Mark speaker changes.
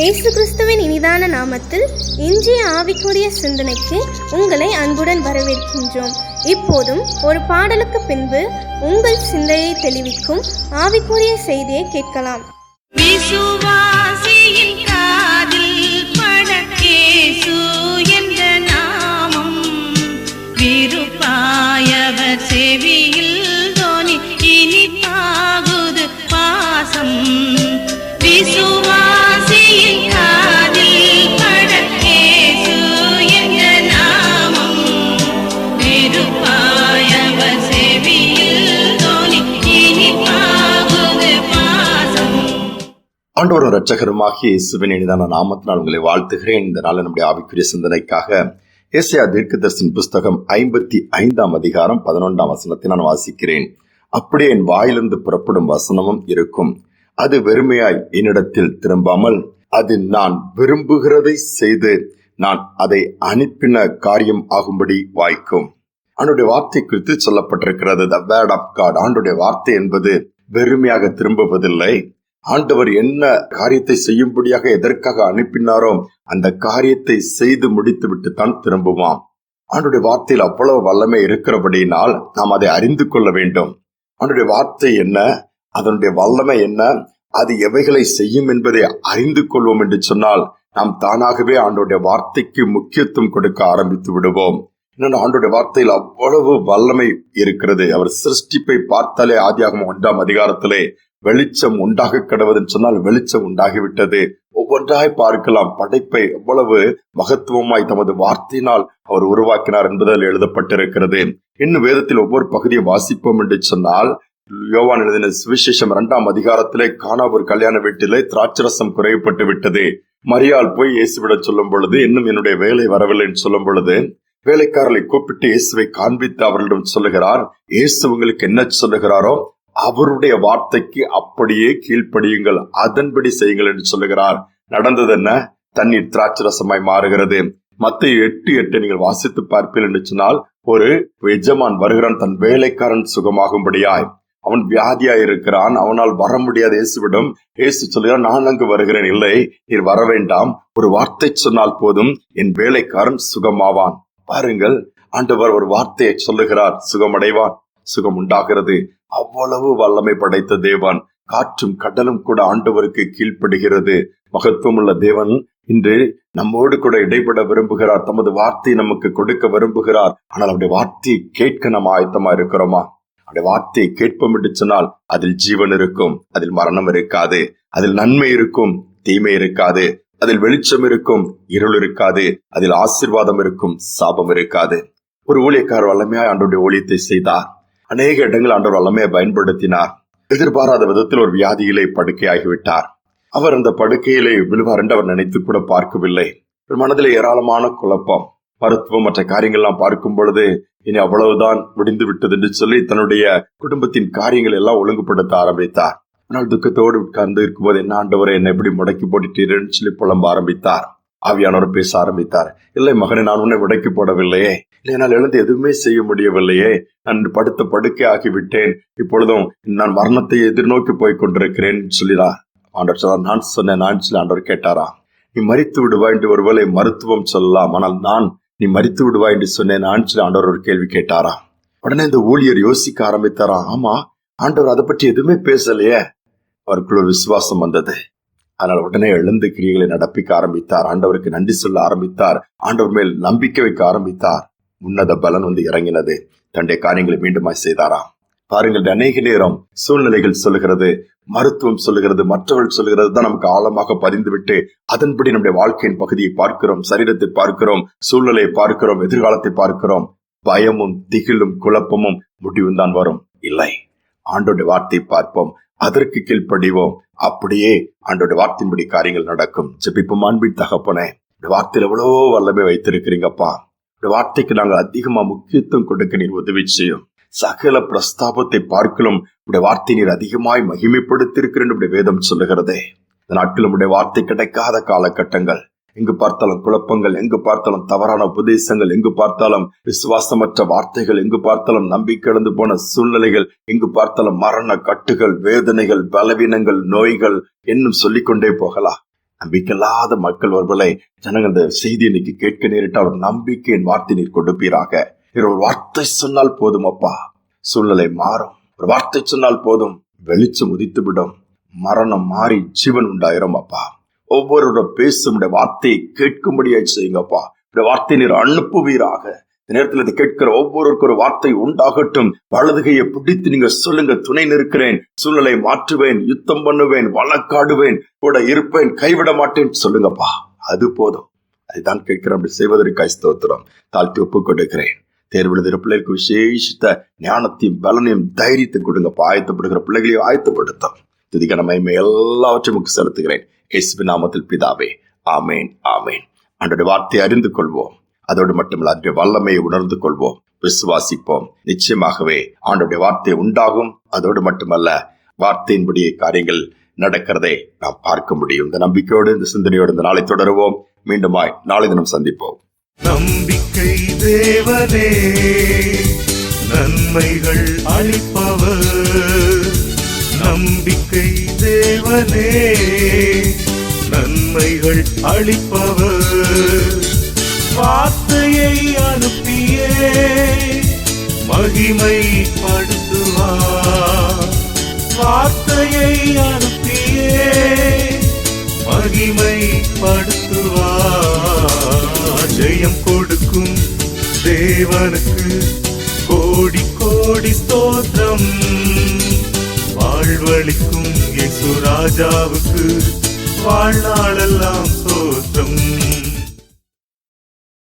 Speaker 1: இயேசு கிறிஸ்துவின் இனிதான நாமத்தில் இன்றைய ஆவிக்குரிய சிந்தனைக்கு உங்களை அன்புடன் வரவேற்கின்றோம். இப்போதும் ஒரு பாடலுக்கு பின்பு உங்கள் சிந்தையை தெளிவிக்கும் ஆவிக்குரிய செய்தியை கேட்கலாம்.
Speaker 2: செவி
Speaker 3: ஆண்டவரும் ரட்சகருமாகிய இயேசுவின் இனிதான நாமத்தினால் உங்களை வாழ்த்துகிறேன். இந்த நாள் நம்முடைய ஆவிக்குரிய சிந்தனைக்காக ஏசியா தீர்க்கதர்சின் புஸ்தகம் ஐம்பத்தி ஐந்தாம் அதிகாரம் பதினொன்றாம் வசனத்தை நான் வாசிக்கிறேன். அப்படியே என் வாயிலிருந்து புறப்படும் வசனமும் இருக்கும். அது வெறுமையாய் என்னிடத்தில் திரும்பாமல் அது நான் விரும்புகிறதை செய்து நான் அதை அனுப்பின காரியம் ஆகும்படி வாய்க்கும். அவனுடைய வார்த்தை குறித்து சொல்லப்பட்டிருக்கிறது த வேர்ட் ஆஃப் காட் ஆண்டுடைய வார்த்தை என்பது வெறுமையாக திரும்புவதில்லை. ஆண்டவர் என்ன காரியத்தை செய்யும்படியாக எதற்காக அனுப்பினாரோ அந்த காரியத்தை செய்து முடித்துவிட்டு தான் திரும்புவான். ஆண்டுடைய வார்த்தையில் அவ்வளவு வல்லமை இருக்கிறபடியினால் நாம் அதை அறிந்து கொள்ள வேண்டும். ஆண்டுடைய வார்த்தை என்ன? அதனுடைய வல்லமை என்ன? அது எவைகளை செய்யும் என்பதை அறிந்து கொள்வோம் என்று சொன்னால் நாம் தானாகவே ஆண்டோடைய வார்த்தைக்கு முக்கியத்துவம் கொடுக்க ஆரம்பித்து விடுவோம். இன்னொன்று ஆண்டோடைய வார்த்தையில் அவ்வளவு வல்லமை இருக்கிறது. அவர் சிருஷ்டிப்பை பார்த்தாலே ஆதியாகும் ஒன்றாம் அதிகாரத்திலே வெளிச்சம் உண்டாக கடவுதுன்னு சொன்னால் வெளிச்சம் உண்டாகிவிட்டது. ஒவ்வொன்றாய் பார்க்கலாம். படைப்பை எவ்வளவு மகத்துவமாய் தமது வார்த்தையினால் அவர் உருவாக்கினார் என்பதில் எழுதப்பட்டிருக்கிறது. இன்னும் வேதத்தில் ஒவ்வொரு பகுதியை வாசிப்போம் என்று சொன்னால் யோவான் எழுதின சுவிசேஷம் இரண்டாம் அதிகாரத்திலே காணாவூர் கல்யாண வீட்டிலே திராட்சரசம் குறைவுபட்டு விட்டது. மரியால் போய் இயேசுவிட சொல்லும் பொழுது இன்னும் என்னுடைய வேலை வரவில்லை என்று சொல்லும் பொழுது வேலைக்காரர்களை கூப்பிட்டு இயேசுவை காண்பித்து அவர்களிடம் சொல்லுகிறார். இயேசு உங்களுக்கு என்ன சொல்லுகிறாரோ அவருடைய வார்த்தைக்கு அப்படியே கீழ்ப்படியுங்கள் அதன்படி செய்யுங்கள் என்று சொல்லுகிறார். நடந்தது என்ன? தண்ணீர் திராட்சரசமாய் மாறுகிறது. மத்த எட்டு எட்டு நீங்கள் வாசித்து பார்ப்பீர்கள் என்று சொன்னால் ஒரு எஜமான் வருகிறான் தன் வேலைக்காரன் சுகமாகும்படியாய். அவன் வியாதியா இருக்கிறான் அவனால் வர முடியாத இயேசுவிடம் இயேசு சொல்லுகிறான் நான் அங்கு வருகிறேன் இல்லை நீர் வர வேண்டாம். ஒரு வார்த்தை சொன்னால் போதும் என் வேலைக்காரன் சுகமாவான். பாருங்கள் ஆண்டவர் ஒரு வார்த்தையை சொல்லுகிறார் சுகமடைவான் சுகம் உண்டாகிறது அவ்வளவு வல்லமை படைத்த தேவன் காற்றும் கடலும் கூட ஆண்டவருக்கு கீழ்ப்படுகிறது. மகத்துவமுள்ள தேவன் இன்று நம்மோடு கூட இடைப்பட விரும்புகிறார். தமது வார்த்தையை நமக்கு கொடுக்க விரும்புகிறார். ஆனால் அவருடைய வார்த்தையை கேட்க நம்ம ஆயத்தமா இருக்கிறோமா? அவருடைய வார்த்தையை கேட்போம் என்று சொன்னால் அதில் ஜீவன் இருக்கும் அதில் மரணம் இருக்காது அதில் நன்மை இருக்கும் தீமை இருக்காது அதில் வெளிச்சம் இருக்கும் இருள் இருக்காது அதில் ஆசீர்வாதம் இருக்கும் சாபம் இருக்காது. ஒரு ஊழியக்காரர் வல்லமையாய் ஆண்டோடைய ஊழியத்தை செய்தார். அநேக இடங்கள் ஆண்டவர் வல்லமையை பயன்படுத்தினார். எதிர்பாராத விதத்தில் ஒரு வியாதியிலே படுக்கையாகிவிட்டார். அவர் அந்த படுக்கையிலே விழுவார் என்று அவர் நினைத்து கூட பார்க்கவில்லை. ஒரு மனதில் ஏராளமான குழப்பம் மருத்துவம் மற்ற காரியங்கள்லாம் பார்க்கும் பொழுது இனி அவ்வளவுதான் முடிந்து விட்டது என்று சொல்லி தன்னுடைய குடும்பத்தின் காரியங்கள் எல்லாம் ஒழுங்குபடுத்த ஆரம்பித்தார். ஆனால் துக்கத்தோடு உட்கார்ந்து இருக்கும்போது என்ன ஆண்டவரை என்னை எப்படி முடக்கி போட்டுட்டீர்கள்? சொல்லி புலம்ப ஆரம்பித்தார். ஆவியானவர் பேச ஆரம்பித்தார். இல்லை மகனை நான் உன்னை முடக்கி போடவில்லையே. இல்லை என்னால் எழுந்து எதுவுமே செய்ய முடியவில்லையே. நான் படுத்த படுக்கை ஆகிவிட்டேன். இப்பொழுதும் நான் மரணத்தை எதிர்நோக்கி போய் கொண்டிருக்கிறேன் சொல்லிடா ஆண்டவர் சொன்னார் நான் சொன்னேன் நான் சொல்லி ஆண்டவர் கேட்டாரா? நீ மறித்து விடுவாய் என்று ஒருவேளை மருத்துவம் சொல்லலாம். ஆனால் நான் நீ மறித்து விடுவாய் என்று சொன்னேன் நான் சொல்லி ஆண்டவர் ஒரு கேள்வி கேட்டாரா? உடனே இந்த ஊழியர் யோசிக்க ஆரம்பித்தாரா? ஆமா ஆண்டவர் அதை பற்றி எதுவுமே பேசலையே. அவருக்குள்ள ஒரு விசுவாசம் வந்தது. ஆனால் உடனே எழுந்து கிரியைகளை நடப்பிக்க ஆரம்பித்தார். ஆண்டவருக்கு நன்றி சொல்ல ஆரம்பித்தார். ஆண்டவர் மேல் நம்பிக்கை வைக்க ஆரம்பித்தார். உன்னத பலன் வந்து இறங்கினது. தன்னுடைய காரியங்களை மீண்டுமாய் செய்தாராம். பாருங்கள் அநேக நேரம் சூழ்நிலைகள் சொல்லுகிறது மருத்துவம் சொல்லுகிறது மற்றவர்கள் சொல்லுகிறது தான் நமக்கு ஆழமாக பதிந்துவிட்டு அதன்படி நம்முடைய வாழ்க்கையின் பகுதியை பார்க்கிறோம் சரீரத்தை பார்க்கிறோம் சூழ்நிலையை பார்க்கிறோம் எதிர்காலத்தை பார்க்கிறோம். பயமும் திகிலும் குழப்பமும் முடிவும் தான் வரும். இல்லை. ஆண்டோட வார்த்தை பார்ப்போம். அதற்கு கீழ்ப்படிவோம். அப்படியே அன்றோட வார்த்தையின்படி காரியங்கள் நடக்கும். ஜெபிப்போம் அன்பின் தகப்பனே. இந்த வார்த்தையில எவ்வளவோ வல்லமை வைத்திருக்கிறீங்கப்பா. இந்த வார்த்தைக்கு நாங்கள் அதிகமா முக்கியத்துவம் கொடுக்க நீர் உதவி செய்யும். சகல பிரஸ்தாபத்தை பார்க்கலும் உடைய வார்த்தை நீர் அதிகமாய் மகிமைப்படுத்திருக்கிறேன் உடைய வேதம் சொல்லுகிறதே. இந்த நாட்கள் உடைய வார்த்தை கிடைக்காத காலகட்டங்கள். எங்கு பார்த்தாலும் குழப்பங்கள் எங்கு பார்த்தாலும் தவறான உபதேசங்கள் எங்கு பார்த்தாலும் விசுவாசமற்ற வார்த்தைகள் எங்கு பார்த்தாலும் நம்பிக்கிழந்து போன சூழ்நிலைகள் எங்கு பார்த்தாலும் மரண கட்டுகள் வேதனைகள் பலவீனங்கள் நோய்கள் என்னும் சொல்லிக்கொண்டே போகலாம். நம்பிக்கையில்லாத மக்கள் ஒருவரை ஜனங்கள் இந்த செய்தி இன்னைக்கு கேட்க நேரிட்டால் ஒரு நம்பிக்கையின் வார்த்தை நீர் கொடுப்பீராக. ஒரு வார்த்தை சொன்னால் போதும் அப்பா. சூழ்நிலை மாறும். ஒரு வார்த்தை சொன்னால் போதும். வெளிச்சம் உதித்துவிடும். மரணம் மாறி ஜீவன் உண்டாயிரும் அப்பா. ஒவ்வொருட பேசும் உடைய வார்த்தையை கேட்கும்படியாய் செய்யுங்கப்பா. இந்த வார்த்தை நீர் அனுப்புவீராக. இந்த நேரத்தில் இதை கேட்கிற ஒவ்வொருவருக்கும் ஒரு வார்த்தை உண்டாகட்டும். வலதுகையை பிடித்து நீங்க சொல்லுங்க துணை நிற்கிறேன் சூழ்நிலை மாற்றுவேன் யுத்தம் பண்ணுவேன் வழக்காடுவேன் கூட இருப்பேன் கைவிட மாட்டேன். சொல்லுங்கப்பா. அது போதும். அதுதான் கேட்கிறோம் அப்படி செய்வதற்கு ஸ்தோத்திரம். தாழ்த்தி ஒப்புக் கொடுக்கிறேன். தேர்வெழுதுகிற பிள்ளைகளுக்கு விசேஷித்த ஞானத்தையும் பலனையும் தைரியத்தை கொடுங்கப்பா. ஆயத்தப்படுகிற பிள்ளைகளையும் ஆயத்தப்படுத்தும். துதிக்கான மகிமை எல்லாவற்றையும் செலுத்துகிறேன். இயேசுவின் நாமத்தில் பிதாவே ஆமேன் ஆமேன். அன்றைய வார்த்தையை அறிந்து கொள்வோம். அதோடு மட்டுமல்ல அன்றைய வல்லமையை உணர்ந்து கொள்வோம். விசுவாசிப்போம். நிச்சயமாகவே ஆண்டுடைய வார்த்தை உண்டாகும். அதோடு மட்டுமல்ல வார்த்தையின்படி காரியங்கள் நடக்கிறதை நாம் பார்க்க முடியும். இந்த நம்பிக்கையோடு இந்த சிந்தனையோடு இந்த நாளை தொடருவோம். மீண்டுமாய் நாளை தினம் சந்திப்போம்.
Speaker 4: நம்பிக்கை தேவனே நன்மைகள் அளிப்பவர். நம்பிக்கை தேவனே நன்மைகள் அளிப்பவர். வார்த்தையை அனுப்பியே மகிமை படுத்துவார். வார்த்தையை அனுப்பியே மகிமை படுத்துவார். ஜெயம் கொடுக்கும் தேவனுக்கு கோடி கோடி ஸ்தோத்திரம். வாழ்வழிக்கும் இயேசு ராஜாவுக்கு வாழ்நாளெல்லாம் சோற்றம்